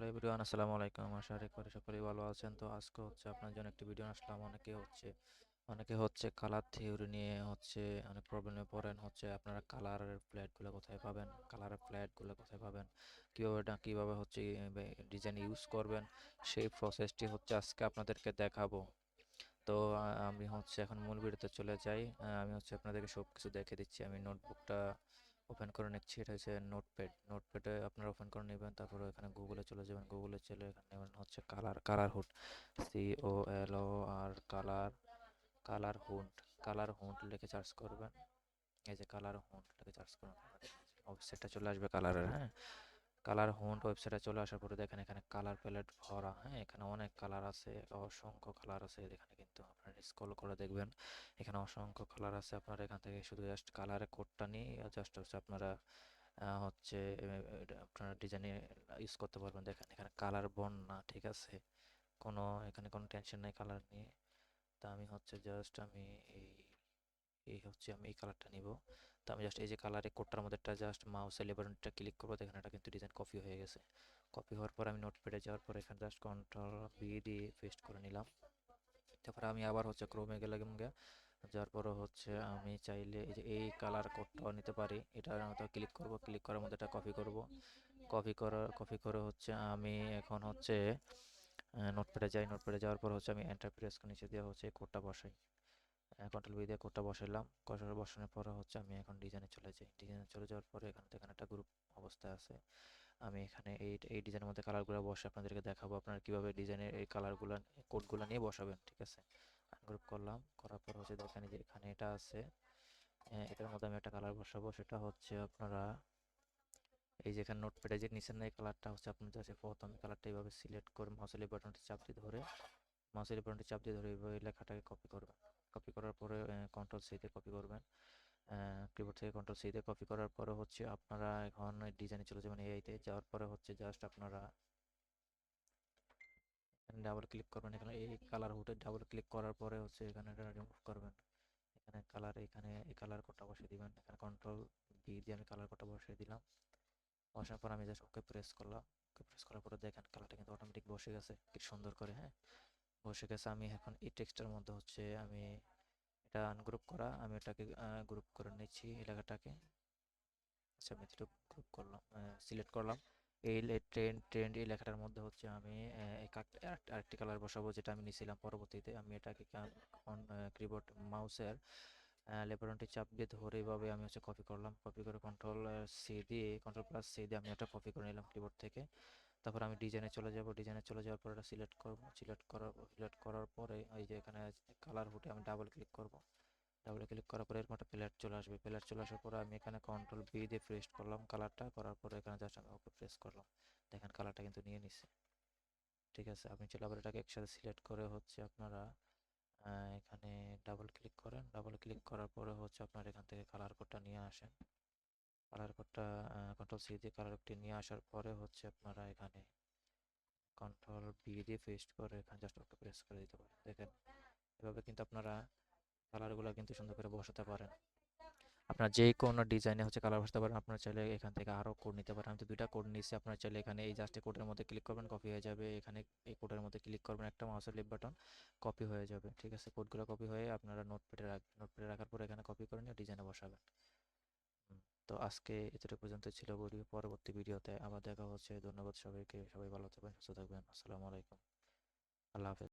Hello everyone, আসসালামু আলাইকুম। আশা করি সকলেই ভালো আছেন। তো আজকে হচ্ছে আপনার জন্য একটি ভিডিও আসলাম। অনেকে হচ্ছে অনেকে হচ্ছে কালার থিওরি নিয়ে হচ্ছে অনেক প্রবলেমে পড়েন। হচ্ছে আপনারা কালারের প্লেটগুলো কোথায় পাবেন? কালারের প্লেটগুলো কোথায় পাবেন? কীভাবে কীভাবে হচ্ছে ডিজাইন ইউজ করবেন? সেই প্রসেসটি হচ্ছে আজকে আপনাদেরকে দেখাবো। তো আমি হচ্ছে এখন মূল ভিডিওতে চলে যাই। আমি হচ্ছে আপনাদেরকে সব কিছু দেখে দিচ্ছি। আমি নোটবুকটা ওপেন করে নিচ্ছি। এটা হচ্ছে নোটপ্যাড। নোটপ্যাডে আপনারা ওপেন করে নেবেন, তারপরে এখানে গুগলে চলে যাবেন। গুগলে চলে এখানে হচ্ছে color color hood. C O L O R color color hood. Color hood লিখে সার্চ করবেন। এই যে কালার হুড লিখে সার্চ করবেন ওয়েবসাইটটা চলে আসবে কালারের হ্যাঁ? কালার হুন্ট ওয়েবসাইটে চলে আসার পরে দেখেন এখানে কালার প্যালেট ভরা হ্যাঁ? এখানে অনেক কালার আছে, অসংখ্য কালার আছে, এখানে কিন্তু স্ক্রল করে দেখবেন। এখানে অসংখ্য কালার আছে আপনারা, এখান থেকে শুধু জাস্ট কালারের কোডটা নিয়ে জাস্ট হচ্ছে আপনারা হচ্ছে আপনারা ডিজাইনে ইউজ করতে পারবেন। দেখেন, এখানে কালার বন্যা, ঠিক আছে? কোনো, এখানে কোনো টেনশন নেই কালার নিয়ে। তা আমি হচ্ছে জাস্ট আমি এই এই হচ্ছে আমি এই কালারটা নিব। তো আমি জাস্ট এই যে কালারের কোডটার মধ্যে একটা জাস্ট মাউসের লেবারনটা ক্লিক করব। দেখেন, এটা কিন্তু ডিজাইন কপি হয়ে গেছে। কপি হওয়ার পর আমি নোটপ্যাডে যাওয়ার পর এখানে জাস্ট কন্ট্রোল বি দিয়ে পেস্ট করে নিলাম। তারপরে আমি আবার হচ্ছে ক্রোমে গেলাম গে যাওয়ার পরে হচ্ছে আমি চাইলে এই যে এই কালার কোডটাও নিতে পারি। এটার মতো ক্লিক করব ক্লিক করার মধ্যে এটা কপি করব। কপি করার কপি করে হচ্ছে আমি এখন হচ্ছে নোটপ্যাডে যাই। নোটপ্যাডে যাওয়ার পর হচ্ছে আমি এন্টার নিচে দিয়ে হচ্ছে এই কোডটা বসাই। কন্ট্রোল বি দিয়ে কোডটা বসাইলাম। কোডটা বসানোর পরে হচ্ছে আমি এখন ডিজাইনে চলে যাই। ডিজাইনে চলে যাওয়ার পরে এখান থেকে একটা গ্রুপ অবস্থায় আছে। আমি এখানে এই এই ডিজাইনের মধ্যে কালারগুলো বসে আপনাদেরকে দেখাবো। আপনারা কীভাবে ডিজাইনের এই কালারগুলো কোডগুলো নিয়ে বসাবেন ঠিক আছে? গ্রুপ করলাম করার পর হচ্ছে দেখেন যে এখানে এটা আছে। আহ, এটার মধ্যে আমি একটা কালার বসাবো সেটা হচ্ছে আপনারা এই যে এখানে নোটপ্যাডে যে নিচের এই কালারটা হচ্ছে আপনার কাছে প্রথম কালারটা এইভাবে সিলেক্ট করে মাউসের বাটনটি চাপ দিয়ে ধরে মাউসের বাটনটি চাপ দিয়ে ধরে এইভাবে লেখাটাকে কপি করবেন। কপি করার পরে কন্ট্রোল সি দিয়ে কপি করবেন। কিবোর্ড থেকে কন্ট্রোল সি দিয়ে কপি করার পরে হচ্ছে আপনারা এখন ডিজাইনে চলে যাবেন এআইতে যাওয়ার পরে হচ্ছে জাস্ট আপনারা ডাবল ক্লিক করবেন। এখানে এই কালার হুটে ডাবল ক্লিক করার পরে হচ্ছে এখানে রিমুভ করবেন। এখানে কালার এখানে এই কালার কোডটা বসিয়ে দিবেন। এখানে কন্ট্রোল বি দিয়ে আমি কালার কোডটা বসিয়ে দিলাম। বসার পর আমি জাস্ট ওকে প্রেস করলাম। ওকে প্রেস করার পরে দেখেন কালারটা কিন্তু অটোমেটিক বসে গেছে। কি সুন্দর করে হ্যাঁ? বসে গেছে। আমি এখন এই টেক্সটের মধ্যে হচ্ছে আমি এটা আনগ্রুপ করা। আমি এটাকে গ্রুপ করে নিচ্ছি এলাকাটাকে। আচ্ছা আমি এটা গ্রুপ করলাম সিলেক্ট করলাম। এই ট্রেন্ড ট্রেন্ড এই লেখাটার মধ্যে হচ্ছে আমি আরেকটি কালার বসাবো যেটা আমি নিয়েছিলাম পরবর্তীতে। আমি এটাকে কিবোর্ড মাউসের লেবারনটি চাপ দিয়ে ধরে এভাবে আমি হচ্ছে কপি করলাম। কপি করে কন্ট্রোল সি দিয়ে কন্ট্রোল প্লাস সি দিয়ে আমি এটা কপি করে নিলাম কিবোর্ড থেকে। তারপর আমি ডিজাইনে চলে যাব ডিজাইনে চলে যাওয়ার পর এটা সিলেক্ট করব সিলেক্ট করার সিলেক্ট করার পরে এই যে এখানে কালার হুটে আমি ডাবল ক্লিক করব। ডাবল ক্লিক করার পরে এরকম একটা প্লেট চলে আসবে। প্লেট চলে আসার পরে আমি এখানে কন্ট্রোল বি দিয়ে প্রেস করলাম কালারটা করার পরে এখানে জাস্ট আমি ওকে প্রেস করলাম। দেখেন কালারটা কিন্তু নিয়ে নিছে। ঠিক আছে, আপনি চলে আবার এটাকে একসাথে সিলেক্ট করে হচ্ছে আপনারা এখানে ডাবল ক্লিক করেন। ডাবল ক্লিক করার পরে হচ্ছে আপনার এখান থেকে কালার কোডটা নিয়ে আসেন। কালার কোডটা কন্ট্রোল সি দিয়ে কালার কোডটি নিয়ে আসার পরে হচ্ছে আপনারা এখানে কন্ট্রোল বি দিয়ে পেস্ট করে এখানে জাস্ট ওকে প্রেস করে দিতে পারেন। দেখেন, এভাবে কিন্তু আপনারা কালারগুলো কিন্তু সুন্দর করে বসাতে পারেন। আপনার যে কোনো ডিজাইনে হচ্ছে কালার বসাতে পারেন, আপনারা চাইলে এখান থেকে আরও কোড নিতে পারেন। আমি তো দুইটা কোড নিয়েছি, আপনারা চাইলে এখানে এই জাস্ট কোডের মধ্যে ক্লিক করবেন কপি হয়ে যাবে। এখানে এই কোডের মধ্যে ক্লিক করবেন, একটা মাউসের লিপ বাটন কপি হয়ে যাবে। ঠিক আছে কোডগুলো কপি হয়ে আপনারা নোটপ্যাডে রাখবেন নোটপ্যাডে রাখার পরে এখানে কপি করে নিয়ে ডিজাইনে বসাবেন। তো আজকে এতটুকু পর্যন্ত ছিল ভিডিও পরবর্তী ভিডিওতে আবার দেখা হচ্ছে। ধন্যবাদ সবাইকে। সবাই ভালো থাকবেন, সুস্থ থাকবেন। আসসালামু আলাইকুম। আল্লাহ হাফেজ।